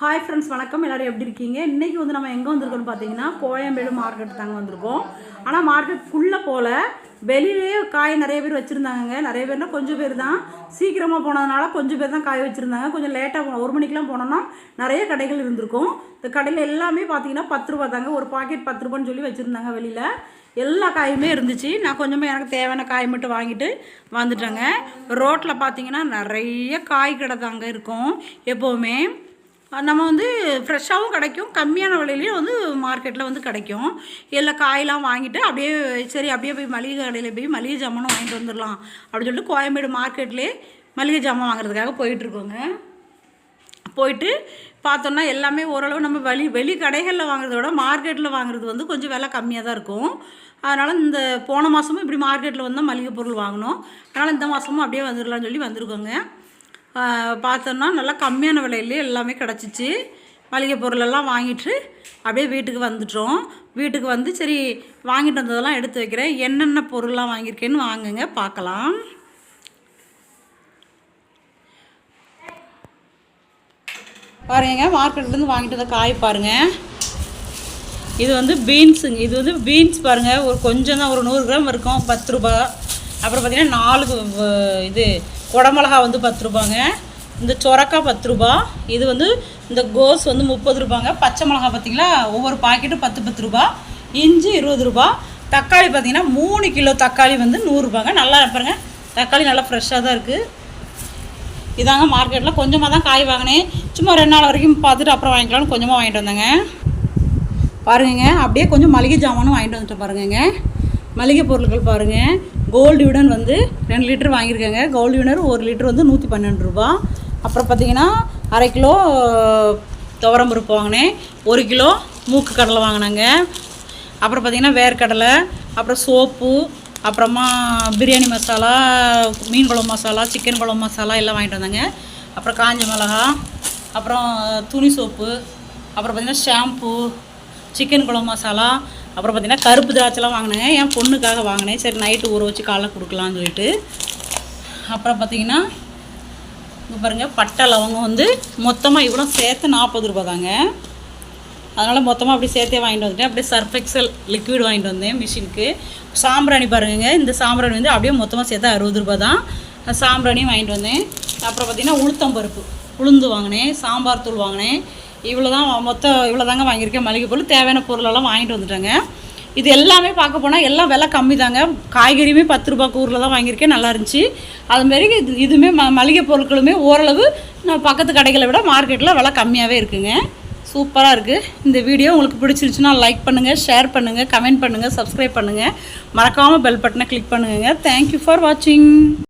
Hi friends வணக்கம். எல்லோரும் எப்படி இருக்கீங்க? இன்றைக்கி வந்து நம்ம எங்கே வந்திருக்கோம்னு பார்த்தீங்கன்னா கோயம்பேடு மார்க்கெட் தாங்க வந்திருக்கோம். ஆனால் மார்க்கெட்டுக்குள்ளே போகல வெளியிலேயே காய் நிறைய பேர் வச்சுருந்தாங்க நிறைய பேர்னா கொஞ்சம் பேர் தான். சீக்கிரமாக போனதுனால கொஞ்சம் பேர் தான் காய் வச்சுருந்தாங்க. கொஞ்சம் லேட்டாக போனோம் ஒரு மணிக்கெலாம் போனோம்னா நிறைய கடைகள் இருந்திருக்கும். இந்த கடையில் எல்லாமே பார்த்தீங்கன்னா பத்து ரூபா தாங்க. ஒரு பாக்கெட் பத்து ரூபான்னு சொல்லி வச்சுருந்தாங்க வெளியில். எல்லா காயுமே இருந்துச்சு. நான் கொஞ்சமாக எனக்கு தேவையான காய் மட்டும் வாங்கிட்டு வந்துட்டேங்க. ரோட்டில் பார்த்தீங்கன்னா நிறைய காய் கடை தாங்க இருக்கும் எப்போவுமே. நம்ம வந்து ஃப்ரெஷ்ஷாகவும் கிடைக்கும். கம்மியான விலையிலையும் வந்து மார்க்கெட்டில் வந்து கிடைக்கும். எல்லாம் காயெல்லாம் வாங்கிட்டு அப்படியே சரி அப்படியே போய் மளிகை கடையில் போய் மளிகை ஜாமானும் வாங்கிட்டு வந்துடலாம் அப்படின்னு சொல்லிட்டு கோயம்பேடு மார்க்கெட்லேயே மளிகை ஜாமான் வாங்குறதுக்காக போயிட்டுருக்கோங்க போயிட்டு பார்த்தோன்னா எல்லாமே ஓரளவு நம்ம வெளி வெளி கடைகளில் வாங்குறத விட மார்க்கெட்டில் வாங்குறது வந்து கொஞ்சம் விலை கம்மியாக தான் இருக்கும். அதனால் இந்த போன மாதமும் இப்படி மார்க்கெட்டில் வந்தால் மளிகை பொருள் வாங்கினோம். அதனால் இந்த மாதமும் அப்படியே வந்துடலாம்னு சொல்லி வந்திருக்கோங்க. பார்த்தோன்னா நல்லா கம்மியான விலையிலே எல்லாமே கிடச்சிச்சு. மளிகை பொருளெல்லாம் வாங்கிட்டு அப்படியே வீட்டுக்கு வந்துட்டோம். வீட்டுக்கு வந்து சரி வாங்கிட்டு வந்ததெல்லாம் எடுத்து வைக்கிறேன். என்னென்ன பொருள்லாம் வாங்கியிருக்கேன்னு வாங்குங்க பார்க்கலாம். பாருங்க மார்க்கெட்லேருந்து வாங்கிட்டு வந்த காய் பாருங்க. இது வந்து பீன்ஸுங்க. இது வந்து பீன்ஸ் பாருங்கள் ஒரு கொஞ்சம் தான் ஒரு நூறு கிராம் இருக்கும். பத்து ரூபா. அப்புறம் பார்த்திங்கன்னா நாலு இது குடமிளகா வந்து பத்து ரூபாங்க. இந்த சொரக்காய் பத்து ரூபா. இது வந்து இந்த கோஸ் வந்து முப்பது ரூபாங்க. பச்சை மிளகா பார்த்திங்களா ஒவ்வொரு பாக்கெட்டும் பத்து பத்து ரூபா. இஞ்சி இருபது ரூபா. தக்காளி பார்த்தீங்கன்னா மூணு கிலோ தக்காளி வந்து நூறுரூபாங்க நல்லா பாருங்க. தக்காளி நல்லா ஃப்ரெஷ்ஷாக தான் இருக்குது இதாங்க மார்க்கெட்டில் கொஞ்சமாக தான் காய் வாங்கினேன். சும்மா ரெண்டு நாள் வரைக்கும் பார்த்துட்டு அப்புறம் வாங்கிக்கலாம்னு கொஞ்சமாக வாங்கிட்டு வந்தேங்க. பாருங்கங்க அப்படியே கொஞ்சம் மளிகை ஜாமானும் வாங்கிட்டு வந்துட்டு பாருங்கங்க. மளிகை பொருட்கள் பாருங்கள் கோல்டு யூடன் வந்து ரெண்டு லிட்டர் வாங்கியிருக்கேங்க. கோல்டு யூனர் ஒரு லிட்டர் வந்து நூற்றி பன்னெண்டு ரூபா. அப்புறம் பார்த்தீங்கன்னா அரை கிலோ துவரம் பருப்பு வாங்கினேன். ஒரு கிலோ மூக்கு கடலை வாங்கினேங்க. அப்புறம் பார்த்தீங்கன்னா வேர்க்கடலை அப்புறம் சோப்பு அப்புறமா பிரியாணி மசாலா மீன் குழம்பு மசாலா சிக்கன் குழம்பு மசாலா எல்லாம் வாங்கிட்டு வந்தேங்க. அப்புறம் காஞ்ச மிளகா அப்புறம் துணி சோப்பு அப்புறம் பார்த்திங்கன்னா ஷாம்பு சிக்கன் குழம்பு மசாலா அப்புறம் பார்த்திங்கன்னா கருப்பு திராட்சைலாம் வாங்கினேங்க என் பொண்ணுக்காக வாங்கினேன். சரி நைட்டு ஊற வச்சு காலைல கொடுக்கலான்னு சொல்லிட்டு. அப்புறம் பார்த்தீங்கன்னா இங்கே பாருங்கள் பட்டை லவங்கம் வந்து மொத்தமாக இவ்வளோ சேர்த்து நாற்பது ரூபா தாங்க. அதனால் மொத்தமாக அப்படி சேர்த்தே வாங்கிட்டு வந்துட்டேன். அப்படியே சர்ஃபெக்சல் லிக்விட் வாங்கிட்டு வந்தேன் மிஷினுக்கு சாம்பிராணி பாருங்க இந்த சாம்பிராணி வந்து அப்படியே மொத்தமாக சேர்த்து அறுபது ரூபா தான். சாம்பிராணியும் வாங்கிட்டு வந்தேன். அப்புறம் பார்த்திங்கன்னா உளுத்தம் பருப்பு. உளுந்து வாங்கினேன் சாம்பார் தூள் வாங்கினேன். இவ்வளோ தான் மொத்தம் இவ்வளோ தாங்க வாங்கியிருக்கேன். மளிகை பொருள் தேவையான பொருளெல்லாம் வாங்கிட்டு வந்துட்டேங்க. இது எல்லாமே பார்க்க போனால் எல்லாம் விலை கம்மி தாங்க காய்கறியுமே பத்து ரூபா கூறில் தான் வாங்கியிருக்கேன். நல்லா இருந்துச்சு. அதுமாரி இது இதுவுமே ம மளிகை பொருட்களுமே ஓரளவு நான் பக்கத்து கடைகளை விட மார்க்கெட்டில் விலை கம்மியாகவே இருக்குங்க. சூப்பராக இருக்குது இந்த வீடியோ உங்களுக்கு பிடிச்சிருச்சுன்னா லைக் பண்ணுங்கள் ஷேர் பண்ணுங்கள் கமெண்ட் பண்ணுங்கள் சப்ஸ்கிரைப் பண்ணுங்கள் மறக்காமல் பெல் பட்டனை கிளிக் பண்ணுங்கள் தேங்க்யூ ஃபார் வாட்சிங்